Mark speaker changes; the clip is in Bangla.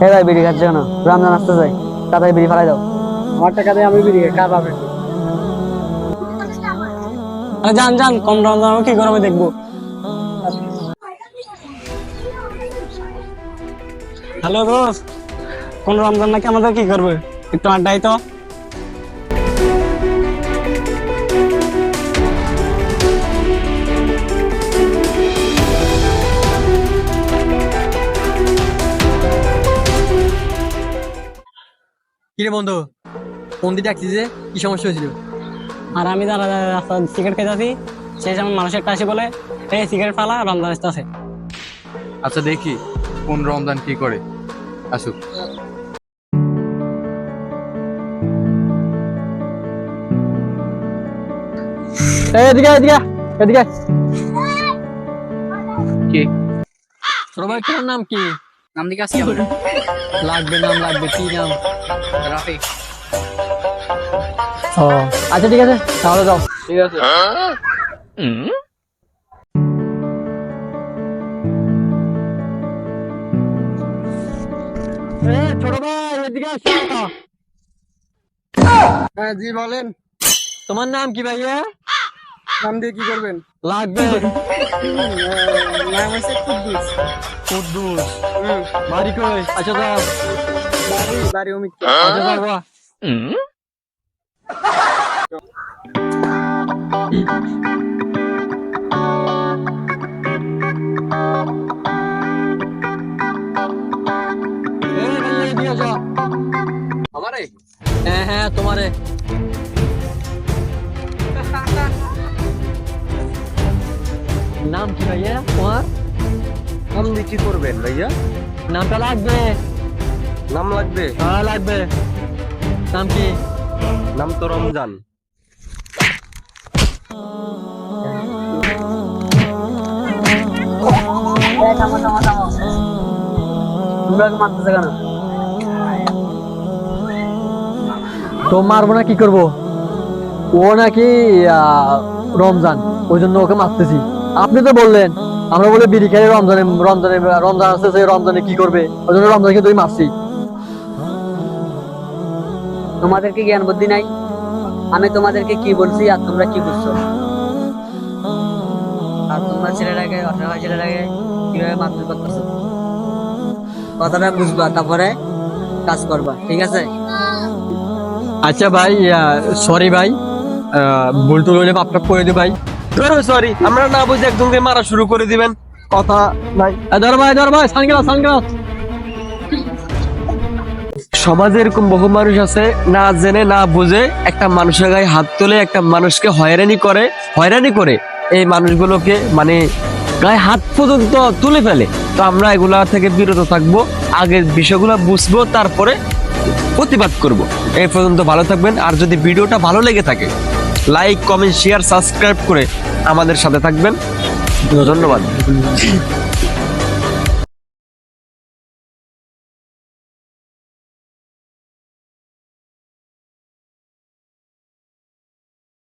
Speaker 1: হে ভাই বিড়ি খাচ্ছে কেন? রমজান আসতে যাই তাড়াতাড়ি বিড়ি ফেলাই দাও।
Speaker 2: আমার টাকা দিয়ে আমি বিড়ি কার পাবে
Speaker 3: আরে যান যান কম রমজান আমি কি গরমে দেখব? হ্যালো দোস্ত কোন রমজান নাকি আমাদের কি করবে? একটু আড্ডাই তো।
Speaker 2: কিরে বন্ধু ফোন দিয়ে ডাকছিস যে কি সমস্যা হয়েছিল?
Speaker 3: আর আমি যারা রাস্তা সিগারেট খেতেছি সেই সময় মানুষের কাছে বলে এই সিগারেট ফালা রমজান আসতেছে
Speaker 4: আচ্ছা দেখি কোন রমজান কি করে। আসুক।
Speaker 1: এদিকে এদিকে এদিকে
Speaker 4: কি?
Speaker 2: তোর নাম কি?
Speaker 1: নাম দিকে আসি আমার
Speaker 2: লাগবে নাম লাগবে কি নাম
Speaker 1: রাফি ও আচ্ছা ঠিক আছে তাহলে যাও
Speaker 2: ঠিক আছে
Speaker 1: ছোট ভাই এদিকে আসো
Speaker 2: হ্যাঁ জি বলেন তোমার নাম কি ভাইয়া নাম দিয়ে কি করবেন?
Speaker 1: লাগবে।
Speaker 2: নাম হচ্ছে কুদ্দুস।
Speaker 1: কুদ্দুস। বাড়ি কই? আচ্ছা যাও
Speaker 2: বাড়ি বাড়ি অমিত
Speaker 1: আচ্ছা বাবা।
Speaker 2: আমারে?
Speaker 1: হ্যাঁ হ্যাঁ তোমারে। নাম কি ভাইয়া? তোমার?
Speaker 4: নাম দিয়ে কি করবেন ভাইয়া?
Speaker 1: নামটা লাগবে।
Speaker 4: নাম লাগবে?
Speaker 1: হ্যাঁ লাগবে। নাম কি?
Speaker 4: নাম তো রমজান।
Speaker 1: তো মারবো না কি করব? ও নাকি আহ, রমজান। ওই জন্য ওকে মারতেছি। আপনি তো বললেন আমরা বলে বিড়ি খাই রমজানে রমজানে রমজান আসতেছে রমজানে কি করবে? ওই জন্য রমজানকে তুই মারছি।
Speaker 5: তোমাদের কি জ্ঞান বুদ্ধি নাই? আমি তোমাদেরকে কি বলছি আর তোমরা কি বুঝছ? আর তোমরা ছেলেটাকে অসহায় ছেলেটাকে কীভাবে মারধর করতেছো? কথাটা বুঝবা তারপরে কাজ করবা ঠিক আছে?
Speaker 1: আচ্ছা ভাই সরি ভাই ভুল টুল হলে মাপটা করে দি ভাই।
Speaker 2: সরি আমরা না বুঝে একজনকে মারা শুরু করে দিবেন। কথা নাই।
Speaker 1: ধর ভাই সানগ্লাস সানগ্লাস।
Speaker 2: সমাজে এরকম বহু মানুষ আছে, না জেনে, না বুঝে একটা মানুষের গায়ে হাত তোলে একটা মানুষকে হয়রানি করে। হয়রানি করে এই মানুষগুলোকে মানে গায়ে হাত পর্যন্ত তুলে ফেলে। তো আমরা এগুলা থেকে বিরত থাকব, আগের বিষয়গুলো বুঝব, তারপরে প্রতিবাদ করব। এই পর্যন্ত ভালো থাকবেন। আর যদি ভিডিওটা ভালো লেগে থাকে লাইক কমেন্ট শেয়ার সাবস্ক্রাইব করে আমাদের সাথে থাকবেন। ধন্যবাদ।